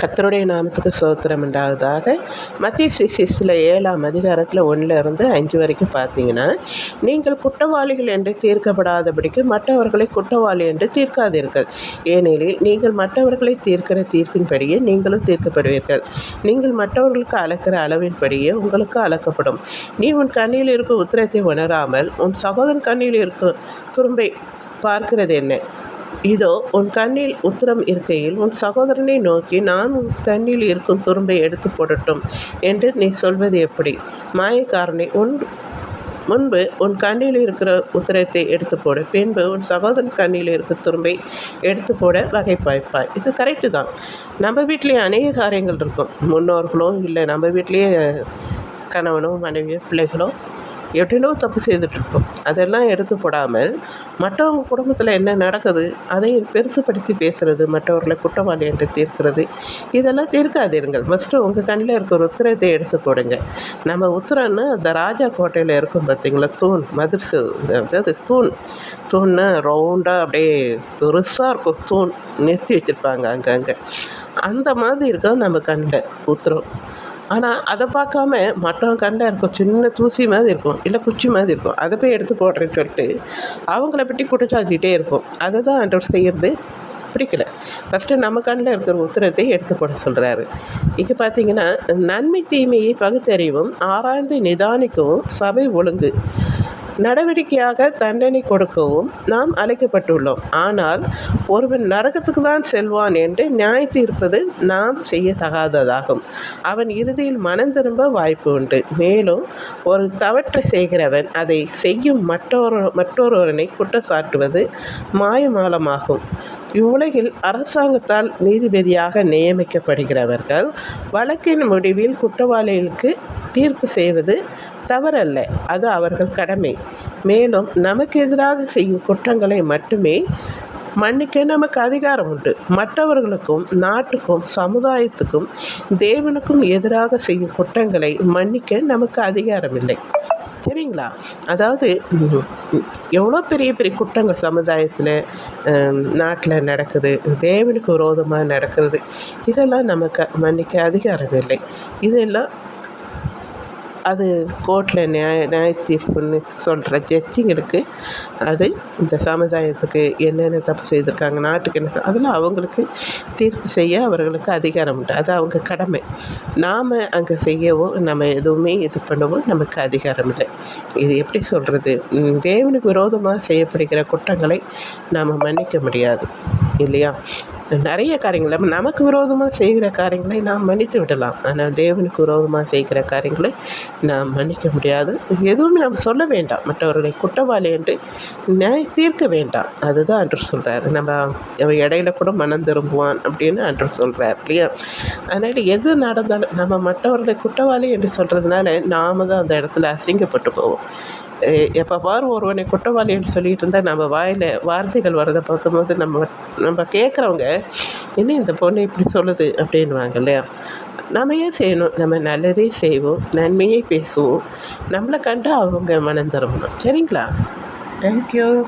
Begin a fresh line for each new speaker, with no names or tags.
கத்தருடைய நாமத்துக்கு சோத்திரம் உண்டாவதாக. மத்திய சிசிஸில் ஏழாம் அதிகாரத்தில் ஒன்றிலிருந்து அஞ்சு வரைக்கும் பார்த்தீங்கன்னா நீங்கள் குற்றவாளிகள் என்று தீர்க்கப்படாதபடிக்கு மற்றவர்களை குற்றவாளி என்று தீர்க்காதீர்கள். ஏனெனில் நீங்கள் மற்றவர்களை தீர்க்கிற தீர்ப்பின்படியே நீங்களும் தீர்க்கப்படுவீர்கள். நீங்கள் மற்றவர்களுக்கு அளக்கிற அளவின்படியே உங்களுக்கு அளக்கப்படும். நீ உன் கண்ணில் இருக்கும் உத்திரத்தை உணராமல் உன் சகோதரன் கண்ணில் இருக்கும் துரும்பை பார்க்கிறது என்ன இதோ உன் கண்ணில் உத்தரம் இருக்கையில் உன் சகோதரனை நோக்கி நான் உன் கண்ணில் இருக்கும் துரும்பை எடுத்து போடட்டும் என்று நீ சொல்வது எப்படி? மாயக்காரனை உன் முன்பு உன் கண்ணில் இருக்கிற உத்திரத்தை எடுத்து போடு. பின்பு உன் சகோதரன் கண்ணில் இருக்கிற துரும்பை எடுத்து போட வகை பாய்ப்பாய். இது கரெக்டு தான். நம்ம வீட்லேயே அநேக காரியங்கள் இருக்கும். முன்னோர்களோ இல்லை நம்ம வீட்லேயே கணவனோ மனைவியோ பிள்ளைகளோ எப்படினோ தப்பு செய்துட்ருக்கோம் அதெல்லாம் எடுத்து போடாமல் மற்றவங்க குடும்பத்தில் என்ன நடக்குது அதை பெருசுப்படுத்தி பேசுகிறது மற்றவர்களை குற்றவாளி என்று தீர்க்கிறது இதெல்லாம் தீர்க்காதீர்கள். ஃபஸ்ட்டு உங்கள் கண்ணில் இருக்கிற உத்திரத்தை எடுத்து போடுங்க. நம்ம உத்திரம்னு அந்த ராஜா கோட்டையில் இருக்கும் பார்த்தீங்களா தூண் மதிர்சு அதாவது தூண். தூண்னா ரவுண்டாக அப்படியே பெருசாக இருக்கும். தூண் நிறுத்தி வச்சுருப்பாங்க அங்கங்கே. அந்த மாதிரி இருக்கும் நம்ம கண்ணில் உத்திரம். ஆனால் அதை பார்க்காம மற்றவங்க கண்டா இருக்கும். சின்ன தூசி மாதிரி இருக்கும். இல்லை குச்சி மாதிரி இருக்கும். அதை போய் எடுத்து போடுறேன்னு சொல்லிட்டு அவங்கள பற்றி குற்றச்சாட்டிகிட்டே இருக்கும் அதை தான் ஆண்டவர் செய்கிறது பிடிக்கல. ஃபஸ்ட்டு நம்ம கண்ணில் இருக்கிற உத்திரத்தை எடுத்து போட சொல்கிறாரு இங்கே பார்த்தீங்கன்னா நன்மை தீமையை பகுத்தறிவும் ஆராய்ந்து நிதானிக்கவும் சபை ஒழுங்கு. நடவடிக்கையாக தண்டனை கொடுக்கவும் நாம் அழைக்கப்பட்டுள்ளோம். ஆனால் ஒருவன் நரகத்துக்கு தான் செல்வான் என்று நியாய தீர்ப்பது நாம் செய்யத்தகாததாகும். அவன் இறுதியில் மனம் திரும்ப வாய்ப்பு உண்டு. மேலும் ஒரு தவற்றை செய்கிறவன் அதை செய்யும் மற்றொரு மற்றொருவனை குற்றச்சாட்டுவது மாயமாலமாகும். இவ்வுலகில் அரசாங்கத்தால் நீதிபதியாக நியமிக்கப்படுகிறவர்கள் வழக்கின் முடிவில் குற்றவாளிகளுக்கு தீர்ப்பு செய்வது தவறல்ல. அது அவர்கள் கடமை. மேலும் நமக்கு எதிராக செய்யும் குற்றங்களை மட்டுமே மன்னிக்க நமக்கு அதிகாரம் உண்டு. மற்றவர்களுக்கும் நாட்டுக்கும் சமுதாயத்துக்கும் தேவனுக்கும் எதிராக செய்யும் குற்றங்களை மன்னிக்க நமக்கு அதிகாரம் இல்லை சரிங்களா? அதாவது எவ்வளோ பெரிய பெரிய குற்றங்கள் சமுதாயத்தில் நாட்டில் நடக்குது தேவனுக்கு விரோதமாக நடக்கிறது இதெல்லாம் நமக்கு மன்னிக்க அதிகாரம் இல்லை இதெல்லாம் அது கோர்ட்டில் நியாய நியாய தீர்ப்புன்னு சொல்கிற ஜட்ஜிங்களுக்கு அது இந்த சமுதாயத்துக்கு என்னென்ன தப்பு செய்திருக்காங்க நாட்டுக்கு என்ன அதில் அவங்களுக்கு தீர்ப்பு செய்ய அவர்களுக்கு அதிகாரம் உண்டு. அது அவங்க கடமை. நாம் அங்கே செய்யவோ நம்ம எதுவுமே இது பண்ணவோ நமக்கு அதிகாரம் இல்லை. இது எப்படி சொல்கிறது தேவனுக்கு விரோதமாக செய்யப்படுகிற குற்றங்களை நாம் மன்னிக்க முடியாது. இல்லையா? நிறைய காரியங்கள் நம்ம நமக்கு விரோதமாக செய்கிற காரியங்களை நாம் மன்னித்து விடலாம். ஆனால் தேவனுக்கு விரோதமாக செய்கிற காரியங்களை நாம் மன்னிக்க முடியாது. எதுவுமே நம்ம சொல்ல வேண்டாம். மற்றவர்களை குற்றவாளி என்று நியாய தீர்க்க வேண்டாம். அதுதான் அன்று சொல்கிறார் நம்ம இடையில கூட மனம் திரும்புவான் அப்படின்னு அன்று சொல்கிறார் இல்லையா? அதனால் எது நடந்தாலும் நம்ம மற்றவர்களை குற்றவாளி என்று சொல்கிறதுனால நாம் தான் அந்த இடத்துல அசிங்கப்பட்டு போவோம். எப்போ பார் ஒருவனை குற்றவாளின்னு சொல்லிகிட்டு இருந்தால் நம்ம வாயில் வார்த்தைகள் வரதை பார்க்கும்போது நம்ம நம்ம கேட்குறவங்க என்ன இந்த பொண்ணு இப்படி சொல்லுது? அப்படின்வாங்க இல்லையா? நம்ம ஏன் செய்யணும்? நம்ம நல்லதே செய்வோம் நன்மையே பேசுவோம். நம்மளை கண்டு அவங்க மனம் திரும்பணும். சரிங்களா? தேங்க்யூ